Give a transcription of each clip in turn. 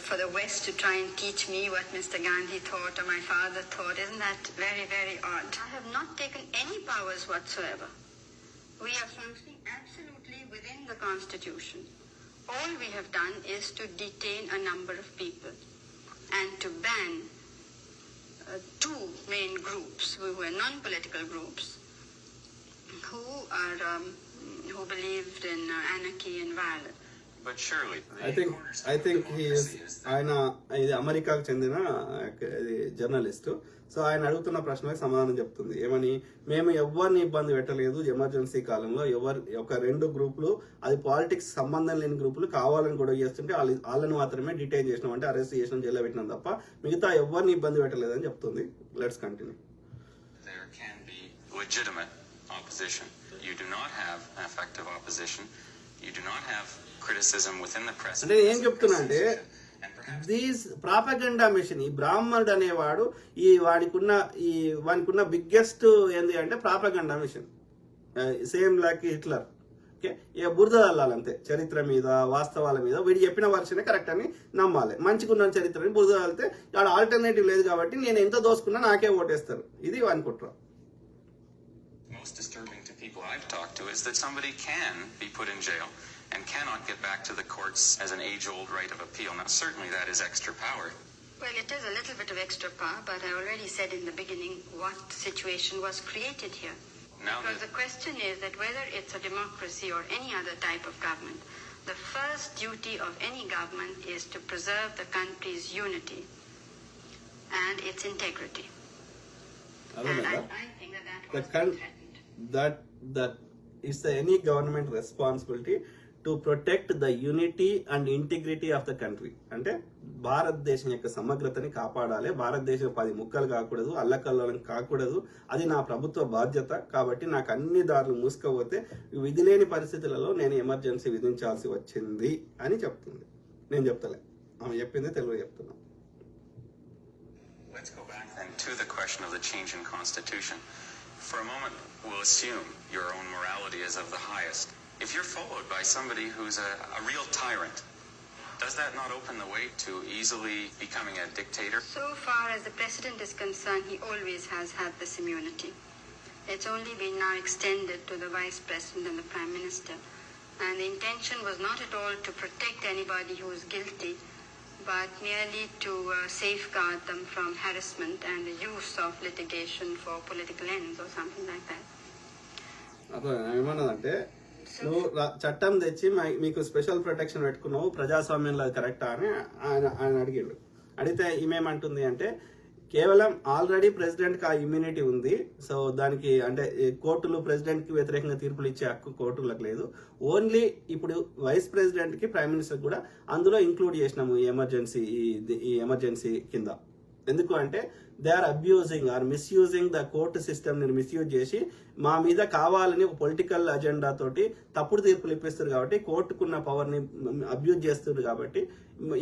for the West to try and teach me what Mr. Gandhi thought or my father thought. Isn't that very, very odd? I have not taken any powers whatsoever. We are functioning absolutely within the Constitution. All we have done is to detain a number of people and to ban uh, two main groups, who were non-political groups, who are um, who believed in uh, anarchy and violence. I think I think he's ఆయన ఇది అమెరికాకు చెందిన journalist. So ఆయన అడుగుతున్న ప్రశ్నలకు సమాధానం చెప్తుంది. ఏమని? మేము ఎవరిని ఇబ్బంది పెట్టలేదు. ఎమర్జెన్సీ కాలంలో ఎవరు ఒక రెండు గ్రూపులు అది పాలిటిక్స్ సంబంధం లేని గ్రూపులు కావాలని గొడవ చేస్తుంటే వాళ్ళ వాళ్ళని మాత్రమే డిటైన్ చేసినాం. అంటే అరెస్ట్ చేసినాం జైల్లో పెట్టినాం తప్ప మిగతా ఎవరిని ఇబ్బంది పెట్టలేదని చెప్తుంది. Let's continue legitimate opposition. You do not have an effective opposition. You do not have criticism within the press. అంటే ఏం చెప్తున్నా అంటే దీస్ ప్రాపగండా మిషన్ ఈ బ్రాహ్మణుడు అనేవాడు ఈ వాడికున్న ఈ వానికున్న బిగ్గెస్ట్ ఏంది అంటే propaganda mission same like Hitler okay ఇక బురద అంతే. చరిత్ర మీద వాస్తవాల మీద వీడు చెప్పిన వర్షనే కరెక్ట్ అని నమ్మాలి. మంచిగున్న చరిత్రని బురద చల్లితే వాడు ఆల్టర్నేటివ్ లేదు కాబట్టి నేను ఎంత దోసుకున్నా నాకే ఓటేస్తారు. ఇది వాని కుట్ర. Most disturbing to people I've talked to is that somebody can be put in jail. and cannot get back to the courts as an age-old right of appeal. Now, certainly that is extra power. Well, it is a little bit of extra power, but I already said in the beginning what situation was created here. Now because the question is that whether it's a democracy or any other type of government, the first duty of any government is to preserve the country's unity and its integrity. I don't and know. I, I think that that, that, can, that, that is any government responsibility to protect the unity and integrity of the country అంటే భారతదేశం యొక్క సమగ్రతని కాపాడాలి. భారతదేశం పది ముక్కలు కాకూడదు అల్లకల్లోలం కాకూడదు. అది నా ప్రభుత్వ బాధ్యత. కాబట్టి నాకు అన్ని దారులు మూసుకపోతే విధిలేని పరిస్థితులలో నేను ఎమర్జెన్సీ విధించాల్సి వచ్చింది అని చెప్తుంది. నేను చెప్తలే. ఆమె చెప్పింది తెలుగు చెప్తున్నా. Let's go back then to the question of the change in constitution. For a moment, we'll assume your own morality is of the highest. If you're followed by somebody who's a, a real tyrant, does that not open the way to easily becoming a dictator? So far as the president is concerned, he always has had this immunity. It's only been now extended to the vice president and the prime minister. And the intention was not at all to protect anybody who is guilty, but merely to uh, safeguard them from harassment and the use of litigation for political ends or something like that. అప్పుడు ఏమన్నదంటే నువ్వు చట్టం తెచ్చి మీకు special protection పెట్టుకున్నావు ప్రజాస్వామ్యంలో అది కరెక్టా అని ఆయన ఆయన అడిగిండు. అడిగితే ఈమెమంటుంది అంటే కేవలం ఆల్రెడీ ప్రెసిడెంట్కి ఆ ఇమ్యూనిటీ ఉంది. సో దానికి అంటే కోర్టులు ప్రెసిడెంట్కి వ్యతిరేకంగా తీర్పులు ఇచ్చే హక్కు కోర్టులకు లేదు. ఓన్లీ ఇప్పుడు వైస్ ప్రెసిడెంట్కి ప్రైమ్ మినిస్టర్ కూడా అందులో ఇంక్లూడ్ చేసినాము ఈ ఎమర్జెన్సీ ఈ ఎమర్జెన్సీ కింద. ఎందుకు అంటే they are abusing or misusing the court సిస్టమ్ని మిస్యూజ్ చేసి మా మీద కావాలని ఒక పొలిటికల్ అజెండా తోటి తప్పుడు తీర్పులు ఇప్పిస్తారు కాబట్టి కోర్టుకున్న పవర్ని అబ్యూజ్ చేస్తున్నారు కాబట్టి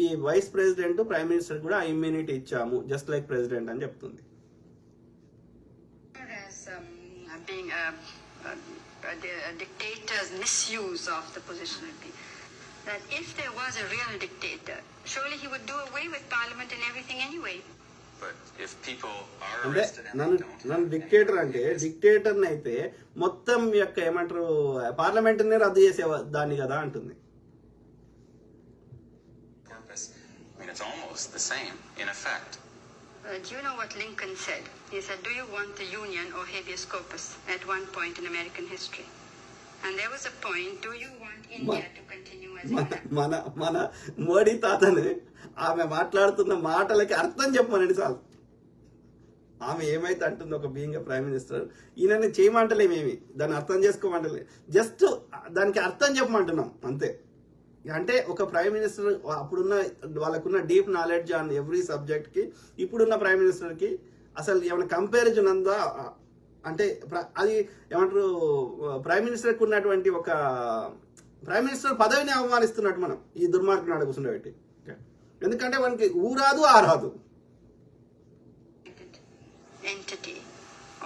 ఈ వైస్ ప్రెసిడెంట్ ప్రైమ్ మినిస్టర్ కూడా ఇమ్యూనిటీ ఇచ్చాము జస్ట్ లైక్ ప్రెసిడెంట్ అని చెప్తుంది um, uh, uh, uh, dictator's misuse of the position would be that if there was a real dictator, surely he would do away with parliament and everything anyway. But if people are అంటే నన్ను నన్ను dictator అంటే dictator అయితే మొత్తం యొక్క ఏమంటారు పార్లమెంట్ని రద్దు చేసే దాన్ని కదా అంటుంది it's almost the same in effect. Uh, do you know what Lincoln said? He said, Do you want the Union or habeas corpus at one point in American history? మన? మన మన మోడీ తాతని ఆమె మాట్లాడుతున్న మాటలకి అర్థం చెప్పమనండి చాలు ఆమె ఏమైతే అంటుంది ఒక బీయింగ్ ప్రైమ్ మినిస్టర్ ఈయనని చేయమంటలేమేమి? దాన్ని అర్థం చేసుకోమంటలే. జస్ట్ దానికి అర్థం చెప్పమంటున్నాం అంతే. అంటే ఒక ప్రైమ్ మినిస్టర్ అప్పుడున్న వాళ్ళకున్న డీప్ నాలెడ్జ్ ఆన్ ఎవ్రీ సబ్జెక్ట్కి ఇప్పుడున్న ప్రైమ్ మినిస్టర్కి అసలు ఏమైనా కంపారిజన్ ఉందా అంటే అది ఏమంటారు ప్రైమ్ మినిస్టర్కి ఉన్నటువంటి ఒక ప్రైమ్ మినిస్టర్ పదవిని అవమానిస్తున్నట్టు మనం ఈ దుర్మార్గం నాడు కూర్చుండబెట్టి ఎందుకంటే వానికి ఊరాదు ఆరాదు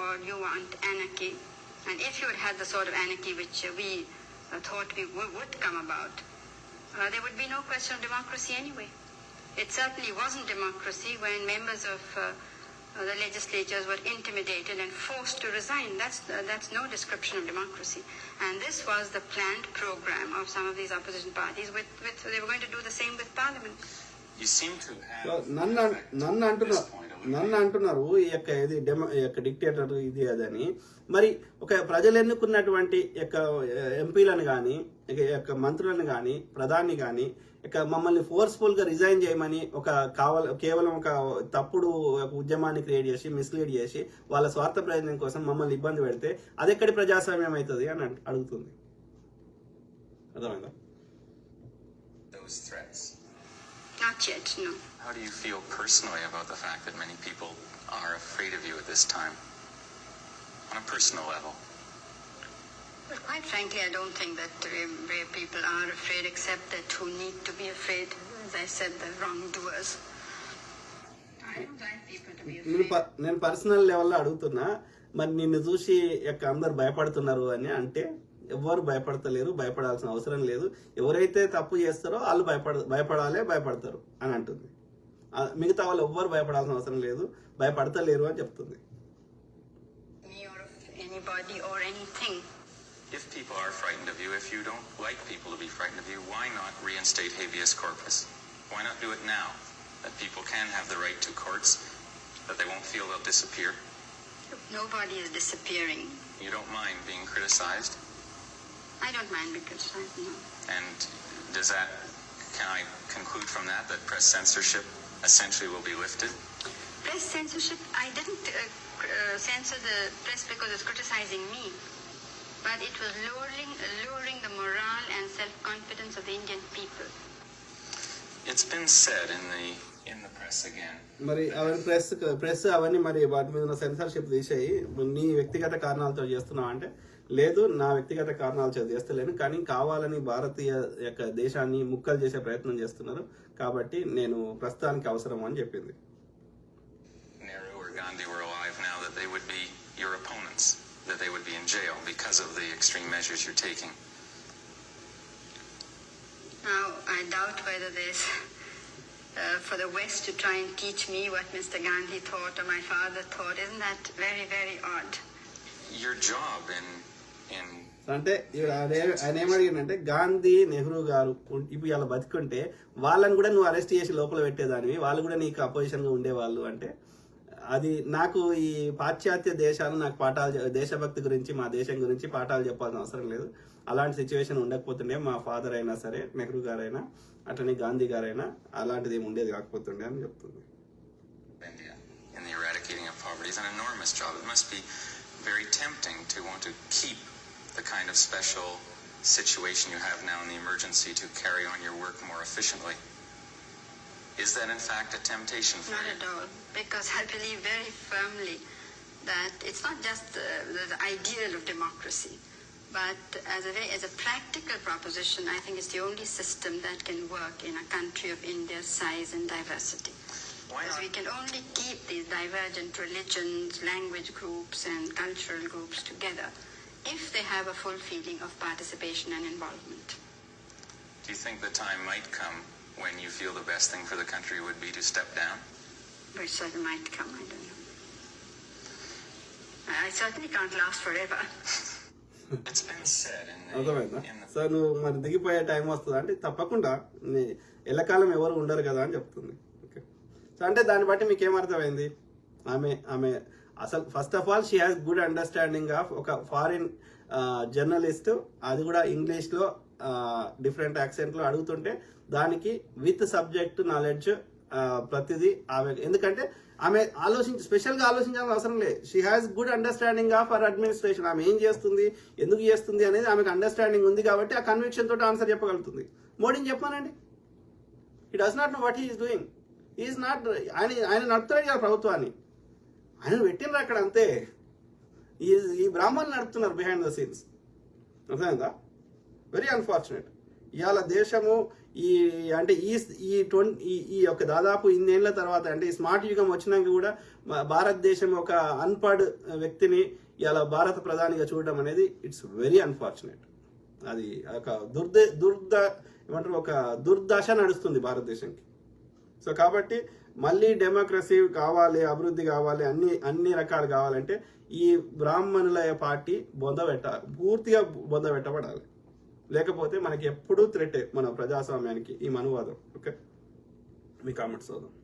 or you want anarchy. And if you had the sort of anarchy which uh, we uh, thought we would come about, uh, there would be no question of democracy anyway. It certainly wasn't democracy when members of uh, uh, the legislatures were intimidated and forced to resign. That's, uh, that's no description of democracy. And this was the planned program of some of these opposition parties. With, with, they were going to do the same with parliament. You seem to have. నన్ను నన్ను అంటున్నారు నన్ను అంటున్నారు ఈ యొక్క ఇది demo ఈ యొక్క డిక్టేటర్ ఇది అదని మరి ఒక ప్రజలు ఎన్నుకున్నటువంటి యొక్క ఎంపీలను కానీ యొక్క మంత్రులను కానీ ప్రధాని కానీ ఇక మమ్మల్ని ఫోర్స్ఫుల్గా రిజైన్ చేయమని ఒక కావాల కేవలం ఒక తప్పుడు ఉద్యమాన్ని క్రియేట్ చేసి మిస్లీడ్ చేసి వాళ్ళ స్వార్థ ప్రయోజనం కోసం మమ్మల్ని ఇబ్బంది పెడితే అది ఎక్కడి ప్రజాస్వామ్యం అవుతుంది అని అంట- అడుగుతుంది అర్థమైందా Those threats. Not yet, no. How do you feel personally about the fact that many people are afraid of you at this time? On a personal level. Quite frankly, I don't think that uh, brave people are afraid, except that who need to be afraid, as I said, the wrongdoers. I నేను personal లెవెల్లో అడుగుతున్నా మరి నిన్ను చూసి యొక్క అందరు భయపడుతున్నారు అని అంటే ఎవరు భయపడతలేరు భయపడాల్సిన అవసరం లేదు. ఎవరైతే తప్పు చేస్తారో వాళ్ళు భయపడ భయపడాలి భయపడతారు అని అంటుంది. మిగతా వాళ్ళు ఎవ్వరు భయపడాల్సిన అవసరం లేదు భయపడతలేరు అని చెప్తుంది. If people are frightened of you, if you don't like people to be frightened of you, why not reinstate habeas corpus? Why not do it now? That people can have the right to courts, that they won't feel they'll disappear. Nobody is disappearing. You don't mind being criticized, I don't mind because I know. and does that, can I conclude from that that press censorship essentially will be lifted? Press censorship, I didn't uh, uh, censor the press because it's criticizing me. but it was lowering, lowering the morale and self-confidence of the Indian people. It's been said in the in the press again. మరి అవన్నీ press press అవన్నీ మరి వాటి మీద censorship తీసాయి నీ వ్యక్తిగత కారణాలతో చేస్తున్నావు అంటే లేదు నా వ్యక్తిగత కారణాలు చేస్తలేను కానీ కావాలని భారతీయ యొక్క దేశాన్ని ముక్కలు చేసే ప్రయత్నం చేస్తున్నారు కాబట్టి నేను ప్రస్తుతానికి అవసరం అని చెప్పింది that they would be in jail because of the extreme measures you're taking. Now, I doubt whether there's uh, for the West to try and teach me what Mr. Gandhi thought or my father thought. Isn't that very, very odd? Your job in in అంటే ఈవిడ ఆయన ఏమడిగిందంటే గాంధీ నెహ్రూ గారు ఇప్పుడు ఇలా బతికుంటే వాళ్ళని కూడా నువ్వు అరెస్ట్ చేసి లోపల పెట్టేదానివి వాళ్ళు కూడా నీకు అపోజిషన్గా ఉండేవాళ్ళు అంటే అది నాకు ఈ పాశ్చాత్య దేశాలు నాకు పాఠాలు దేశభక్తి గురించి మా దేశం గురించి పాఠాలు చెప్పాల్సిన అవసరం లేదు. అలాంటి సిచ్యువేషన్ ఉండకపోతుండే మా ఫాదర్ అయినా సరే నెహ్రూ గారైనా అటని గాంధీ గారైనా అలాంటిది ఏమి ఉండేది కాకపోతుండే అని చెప్తుంది. Very tempting to want to keep the kind of special situation you have now in the emergency to carry on your work more efficiently. Is that in fact a temptation for Not you? at all, because I believe very firmly that it's not just the, the, the ideal of democracy, but as a, very- as a practical proposition, I think it's the only system that can work in a country of India's size and diversity. Why Because not? we can only keep these divergent religions, language groups, and cultural groups together if they have a full feeling of participation and involvement. Do you think the time might come when you feel the best thing for the country would be to step down? But it might come, I don't know. I certainly can't last forever. అర్థమైందా sir నువ్వు మరి దిగిపోయే time వస్తుంది అంటే తప్పకుండా ఎల్లకాలం ఎవరు ఉండరు కదా అని చెప్తుంది ఓకే సో అంటే దాన్ని బట్టి మీకు ఏమర్థమైంది ఆమె ఆమె అసలు first of all she has good understanding of ఒక ఫారిన్ జర్నలిస్ట్ అది కూడా ఇంగ్లీష్లో డిఫరెంట్ యాక్సెంట్లో అడుగుతుంటే దానికి విత్ సబ్జెక్ట్ నాలెడ్జ్ ప్రతిదీ ఆమె ఎందుకంటే ఆమె ఆలోచించి స్పెషల్గా ఆలోచించాల్సిన అవసరం లేదు. She has good understanding of our administration ఆమె ఏం చేస్తుంది ఎందుకు చేస్తుంది అనేది ఆమెకు అండర్స్టాండింగ్ ఉంది కాబట్టి ఆ కన్విక్షన్ తోటి ఆన్సర్ చెప్పగలుగుతుంది. మోడీని చెప్పానండి. ఈ does not know what he's doing is not ఆయన ఆయన నడుపుతున్నాడు కదా ప్రభుత్వాన్ని. ఆయన పెట్టినరు అక్కడ అంతే. ఈ ఈ బ్రాహ్మణులు నడుపుతున్నారు బిహైండ్ ద సీన్స్ అర్థమైందా? వెరీ అన్ఫార్చునేట్ ఇవాళ దేశము ఈ అంటే ఈ ఈ ట్వంటీ ఈ ఈ యొక్క దాదాపు ఇన్నేళ్ళ తర్వాత అంటే ఈ స్మార్ట్ యుగం వచ్చినాక కూడా భారతదేశం ఒక అన్పడ్ వ్యక్తిని ఇలా భారత ప్రధానిగా చూడడం అనేది ఇట్స్ వెరీ అన్ఫార్చునేట్ అది ఒక దుర్ద దుర్ద ఏమంటారు ఒక దుర్దశ నడుస్తుంది భారతదేశంకి. సో కాబట్టి మళ్ళీ డెమోక్రసీ కావాలి అభివృద్ధి కావాలి అన్ని అన్ని రకాలు కావాలంటే ఈ బ్రాహ్మణుల పార్టీ బొంద పూర్తిగా బొంద పెట్టబడాలి. లేకపోతే మనకి ఎప్పుడూ థ్రెట్ మన ప్రజాస్వామ్యానికి ఈ మనువాదం. ఓకే మీ కామెంట్స్ చదువు